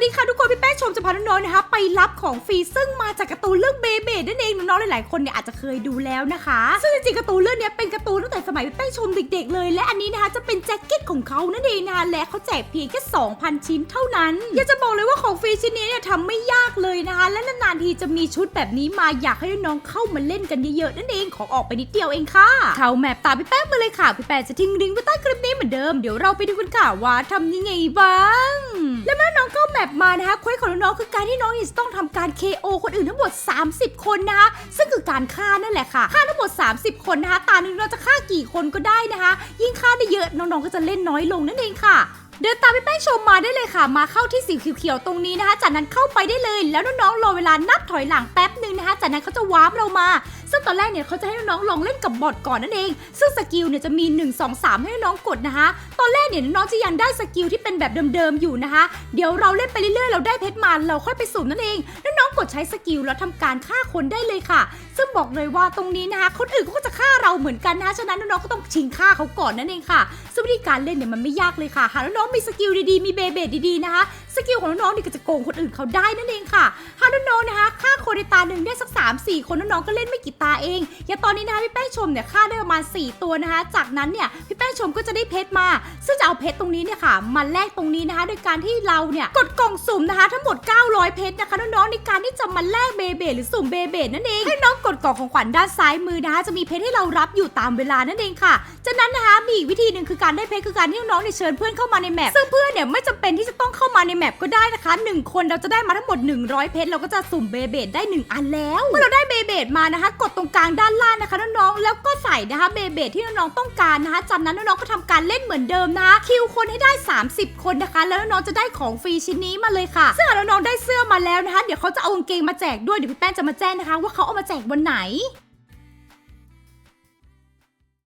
วัสดีค่ะทุกคนพี่แป้ชมจะพาน้องๆนะคะไปรับของฟรีซึ่งมาจากการ์ตูนเรื่องเบ เบนั่นเองน้องๆหลายๆคนเนี่ยอาจจะเคยดูแล้วนะคะ ซึ่งจริงๆการ์ตูนเรื่องเนี้ยเป็นการ์ตูนตั้งแต่สมัยพี่แป้งชมเด็กๆเลย และอันนี้นะคะจะเป็นแจ็คเก็ตของเขานั่นเองนะคะและเขาแจกเพียงแค่2,000 ชิ้นเท่านั้น อยากจะบอกเลยว่าของฟรีชิ้นนี้เนี่ยทำไม่ยากเลยนะคะ และนานๆทีจะมีชุดแบบนี้มาอยากให้น้องๆเข้ามาเล่นกันเยอะๆนั่นเองของออกไปนิดเดียวเองค่ะเข้าแมปตามพี่แป้งมาเลยค่ะพี่แป้งจะทิ้งลิงก์ไว้ใต้คลิปนี้เหมือนเดิมเดี๋ยวเราไปดูกันค่ะว่าทำยังไงบ้าง และเมื่อน้องเข้าแมปมานะคะเควสของน้องๆคือการที่น้องจะต้องทำการ KO คนอื่นทั้งหมด 30 คนนะคะ ซึ่งคือการฆ่านั่นแหละค่ะฆ่าทั้งหมด 30 คนนะคะ ตาหนึ่งเราจะฆ่ากี่คนก็ได้นะคะ ยิ่งฆ่าได้เยอะน้องๆก็จะเล่นน้อยลงนั่นเองค่ะเดินตามพี่แป้งชมมาได้เลยค่ะ มาเข้าที่สีเขียวๆตรงนี้นะคะ จากนั้นเข้าไปได้เลย แล้วน้องๆรอเวลานับถอยหลังแป๊บหนึ่งนะคะ จากนั้นเขาจะวาร์ปเรามา ซึ่งตอนแรกเนี่ยเขาจะให้น้องลองเล่นกับบอทก่อนนั่นเอง ซึ่งสกิลเนี่ยจะมี 1 2 3 ให้น้องกดนะคะ ตอนแรกเนี่ยน้องจะยังได้สกิลที่เป็นแบบเดิมๆอยู่นะคะ เดี๋ยวเราเล่นไปเรื่อยๆ เราได้เพชรมาเราค่อยไปสุ่มนั่นเองแล้วน้องกดใช้สกิลแล้วทำการฆ่าคนได้เลยค่ะ ซึ่งบอกเลยว่าตรงนี้นะคะคนอื่นก็จะฆ่าเราเหมือนกันนะคะฉะนั้นน้องๆก็ต้องชิงฆ่าเขาก่อนนั่นเองค่ะซึ่งวิธีการเล่นเนี่ยมันไม่ยากเลยค่ะหากน้องมีสกิลดีๆมีเบเบดดีๆนะคะสกิลของน้องๆนี่ก็จะโกงคนอื่นเขาได้นั่นเองค่ะหากน้องๆนะคะฆ่าคนในตาหนึ่งได้สัก3 4คนน้องๆก็เล่นไม่กี่ตาเองอย่างตอนนี้นะคะพี่แป้งชมเนี่ยฆ่าได้ประมาณ 4 ตัวนะคะ จากนั้นเนี่ยพี่ แป้งชมก็จะได้เพชรมา ซึ่งจะเอาเพชรตรงนี้เนี่ยค่ะมาแลกตรงนี้นะคะโดยการที่เราเนี่ยกดกล่องสุ่มนะคะ ทั้งหมด 900 เพชรนะคะน้องๆในการที่จะมาแลกเบเบหรือสุ่มเบเบนั่นเองให้น้องกดกล่องของขวัญด้านซ้ายมือนะคะจะมีเพชรให้เรารับอยู่ตามเวลานั่นเองค่ะจากนั้นนะคะมีอีกวิธีหนึ่งคือการได้เพชรคือการที่น้องๆเนี่ยเชิญเพื่อนเข้ามาในแมปซึ่งเพื่อนเนี่ยไม่จำเป็นที่จะต้องเข้ามาในแมปก็ได้นะคะหนึ่งคนเราจะได้มาทั้งหมด 100 เพชรเราก็จะสุ่มเบเบได้หนึ่งอันแล้วเมื่อเราได้เบเบดมานะคะ กดตรงกลางด้านล่างนะคะน้องๆแล้วก็ใส่นะคะเบเบดที่น้องๆต้องการนะคะจากนั้นน้องๆก็ทำการเล่นเหมือนเดิมนะคะคิวคนให้ได้ 30 คนนะคะ แล้วน้องจะได้ของฟรีชิ้นนี้มาเลยค่ะซึ่งหากน้องๆได้เสื้อมาแล้วนะคะ เดี๋ยวเขาจะเอากางเกงมาแจกด้วยเดี๋ยวพี่แป้งจะมาแจ้งนะคะ ว่าเขาเอามาแจกวันไหน